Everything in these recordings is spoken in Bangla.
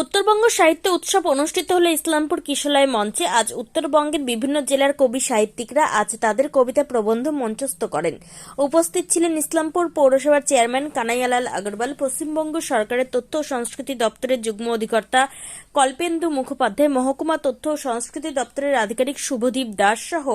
উত্তরবঙ্গ সাহিত্য উৎসব অনুষ্ঠিত হলো ইসলামপুর কিশোলয় মঞ্চে আজ উত্তরবঙ্গের বিভিন্ন জেলার কবি সাহিত্যিকরা আজ তাদের কবিতা প্রবন্ধ মঞ্চস্থ করেন। উপস্থিত ছিলেন ইসলামপুর পৌরসভার চেয়ারম্যান কানাইয়ালাল আগরওয়াল, পশ্চিমবঙ্গ সরকারের তথ্য ও সংস্কৃতি দপ্তরের যুগ্ম অধিকর্তা কল্পেন্দু মুখোপাধ্যায়, মহকুমা তথ্য ও সংস্কৃতি দপ্তরের আধিকারিক শুভদীপ দাস সহ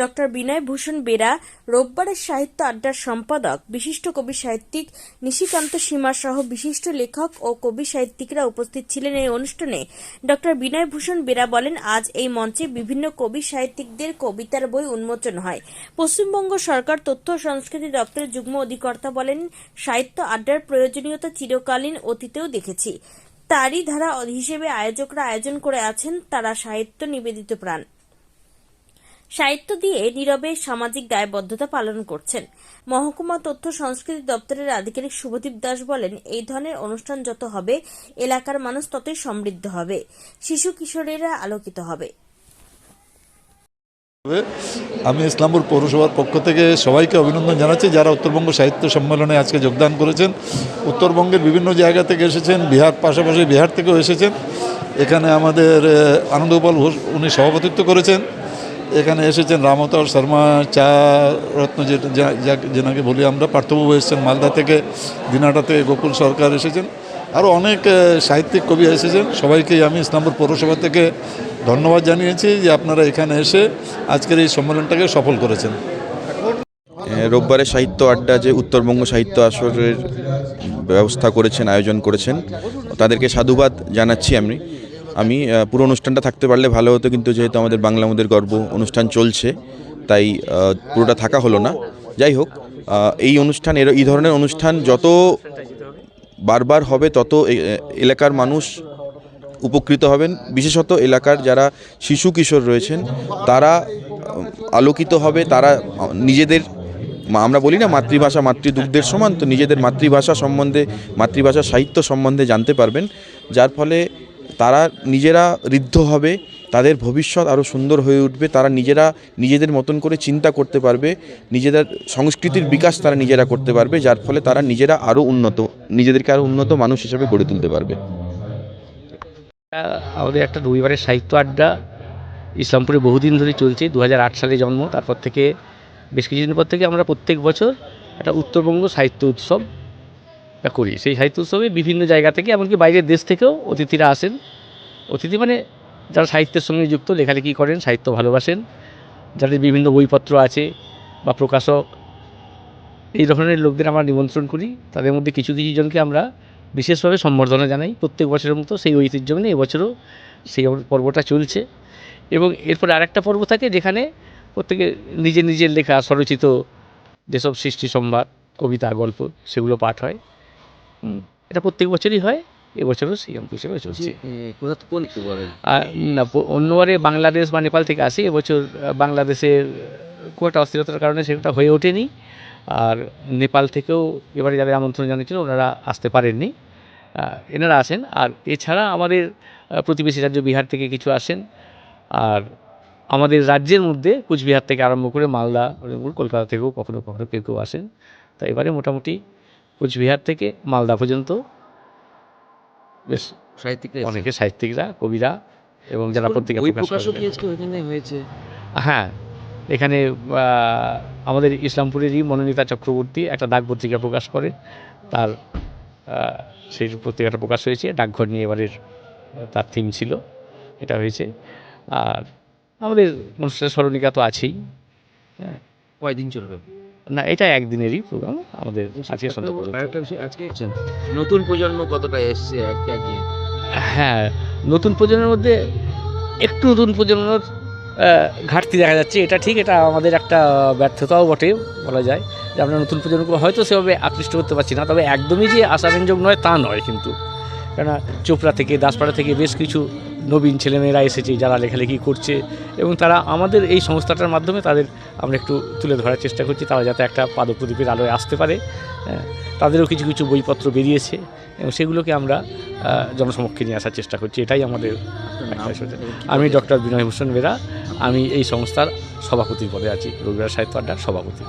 ডক্টর বিনয় ভূষণ বেরা, রোববারের সাহিত্য আড্ডার সম্পাদক, বিশিষ্ট কবি সাহিত্যিক নিশিকান্ত সীমা সহ বিশিষ্ট লেখক ও কবি সাহিত্যিকরা উপস্থিত ছিলেন। এই অনুষ্ঠানে। ডক্টর বিনয় ভূষণ বেরা বলেন, আজ এই মঞ্চে বিভিন্ন কবি সাহিত্যিকদের কবিতার বই উন্মোচন হয়। পশ্চিমবঙ্গ সরকার তথ্য সংস্কৃতি দপ্তরের যুগ্ম অধিকর্তা বলেন, সাহিত্য আড্ডার প্রয়োজনীয়তা চিরকালীন অতীতেও দেখেছি। তারই ধারা হিসেবে আয়োজকরা আয়োজন করে আছেন তারা সাহিত্য নিবেদিত প্রাণ। সাহিত্য দিয়ে নীরবে সামাজিক দায়বদ্ধতা পালন করছেন। মহকুমা তথ্য সংস্কৃতি দপ্তরের আধিকারিক শুভদীপ দাস বলেন, এই ধরনের অনুষ্ঠান যত হবে, এলাকার মানুষ ততই সমৃদ্ধ হবে। শিশু কিশোরেরা আলোকিত হবে। আমি ইসলামপুর পৌরসভার পক্ষ থেকে সবাইকে অভিনন্দন জানাচ্ছি যারা উত্তরবঙ্গ সাহিত্য সম্মেলনে আজকে যোগদান করেছেন। উত্তরবঙ্গের বিভিন্ন জায়গা থেকে এসেছেন, বিহার পাশাপাশি বিহার থেকেও এসেছেন। এখানে আমাদের আনন্দগোপাল ঘোষ, উনি সভাপতিত্ব করেছেন। এখানে এসেছেন রামতল শর্মা, চা রত্ন যেনাকে বলি আমরা, পার্থবাবু এসেছেন মালদা থেকে দিনাটা থেকে গোকুল সরকার এসেছেন। আরও অনেক সাহিত্যিক কবি এসেছেন। সবাইকেই আমি ইসলামপুর পৌরসভা থেকে ধন্যবাদ জানিয়েছি যে আপনারা এখানে এসে আজকের এই সম্মেলনটাকে সফল করেছেন। রোববারে সাহিত্য আড্ডা যে উত্তরবঙ্গ সাহিত্য আসরের ব্যবস্থা করেছেন, আয়োজন করেছেন, তাদেরকে সাধুবাদ জানাচ্ছি আমি। আমি পুরো অনুষ্ঠানটা থাকতে পারলে ভালো হতো, কিন্তু যেহেতু আমাদের বাংলা আমাদের গর্ব অনুষ্ঠান চলছে, তাই পুরোটা থাকা হলো না। যাই হোক এই অনুষ্ঠান, এর, এই ধরনের অনুষ্ঠান যত বারবার হবে, তত এলাকার মানুষ উপকৃত হবেন। বিশেষত এলাকার যারা শিশু কিশোর রয়েছেন, তারা আলোকিত হবে, তারা নিজেদের আমরা বলি না মাতৃভাষা, মাতৃদুগ্ধের সমান, তো নিজেদের মাতৃভাষা সম্বন্ধে, মাতৃভাষা সাহিত্য সম্বন্ধে জানতে পারবেন। যার ফলে তারা নিজেরা ঋদ্ধ হবে, তাদের ভবিষ্যৎ আরও সুন্দর হয়ে উঠবে, তারা নিজেরা নিজেদের মতন করে চিন্তা করতে পারবে, নিজেদের সংস্কৃতির বিকাশ তারা নিজেরা করতে পারবে, যার ফলে তারা নিজেরা আরও উন্নত, নিজেদেরকে আরও উন্নত মানুষ হিসেবে গড়ে তুলতে পারবে। আমাদের একটা রবিবারের সাহিত্য আড্ডা। ইসলামপুরে বহুদিন ধরে চলছে দু হাজার আট সালে জন্ম, তারপর থেকে বেশ কিছুদিন পর থেকে আমরা প্রত্যেক বছর একটা উত্তরবঙ্গ সাহিত্য উৎসব করি। সেই সাহিত্য উৎসবে বিভিন্ন জায়গা থেকে, এমনকি বাইরের দেশ থেকেও অতিথিরা আসেন। অতিথি মানে যারা সাহিত্যের সঙ্গে যুক্ত, লেখালেখি করেন, সাহিত্য ভালোবাসেন, যাদের বিভিন্ন বইপত্র আছে বা প্রকাশক। এই ধরনের লোকদের আমরা নিমন্ত্রণ করি। তাদের মধ্যে কিছু কিছু জনকে আমরা বিশেষভাবে সম্বর্ধনা জানাই। প্রত্যেক বছরের মতো সেই ঐতিহ্য মেনে এবছরও সেই পর্বটা চলছে। এবং এরপরে আরেকটা পর্ব থাকে যেখানে প্রত্যেকে নিজের নিজের লেখা, স্বরচিত যেসব সৃষ্টি সম্ভার কবিতা, গল্প, সেগুলো পাঠ হয়। এটা প্রত্যেক বছরই হয় এবছরও সেই অঙ্ক হিসেবে চলছে। না অন্যবারে বাংলাদেশ বা নেপাল থেকে আসে এবছর আহ, খুব একটা অস্থিরতার কারণে সেটা হয়ে ওঠেনি। আর নেপাল থেকেও এবারে যাদের আমন্ত্রণ জানিয়েছিল ওনারা আসতে পারেননি। এনারা আসেন। আর এছাড়া আমাদের প্রতিবেশী রাজ্য বিহার থেকে কিছু আসেন। আর আমাদের রাজ্যের মধ্যে কুচবিহার থেকে আরম্ভ করে মালদা কলকাতা থেকেও কখনো কখনো কেউ কেউ আসেন। তো এবারে মোটামুটি কুচবিহার থেকে মালদা পর্যন্ত। বেশ সাহিত্যিকরা অনেকে সাহিত্যিকরা কবিরা এবং যারা পত্রিকা হয়েছে। হ্যাঁ এখানে আমাদের ইসলামপুরেরই মনোনীতা চক্রবর্তী একটা ডাক পত্রিকা প্রকাশ করে তার সেই পত্রিকাটা প্রকাশ হয়েছে। ডাকঘর নিয়ে এবারের তার থিম ছিল এটা হয়েছে। আর আমাদের অনুষ্ঠানের স্মরণিকা তো আছেই। হ্যাঁ। কয়দিন চলবে? না এটা একদিনেরই প্রোগ্রাম আমাদের আজকে সন্ধ্যা পর্যন্ত। আরেকটা বিষয় আজকে নতুন প্রজন্ম কতটা এসছে হ্যাঁ নতুন প্রজন্মের মধ্যে একটু নতুন প্রজন্মের ঘাটতি দেখা যাচ্ছে এটা ঠিক এটা আমাদের একটা ব্যর্থতাও বটে বলা যায় যে আমরা নতুন প্রজন্মকে হয়তো সেভাবে আকৃষ্ট করতে পারছি না তবে একদমই যে আশাব্যঞ্জক নয় তা নয় কিন্তু। কেননা চোপড়া থেকে দাসপাড়া থেকে বেশ কিছু নবীন ছেলেমেয়েরা এসেছে যারা লেখালেখি করছে এবং তারা আমাদের এই সংস্থাটার মাধ্যমে তাদের আমরা একটু তুলে ধরার চেষ্টা করছি তারা যাতে একটা পাদপ্রদীপের আলোয় আসতে পারে। হ্যাঁ, তাদেরও কিছু কিছু বইপত্র বেরিয়েছে এবং সেগুলোকে আমরা জনসমক্ষে নিয়ে আসার চেষ্টা করছি এটাই আমাদের আমি ডক্টর বিনয় ভূষণ বেরা আমি এই সংস্থার সভাপতির পদে আছি রবিবার সাহিত্য আড্ডার সভাপতি।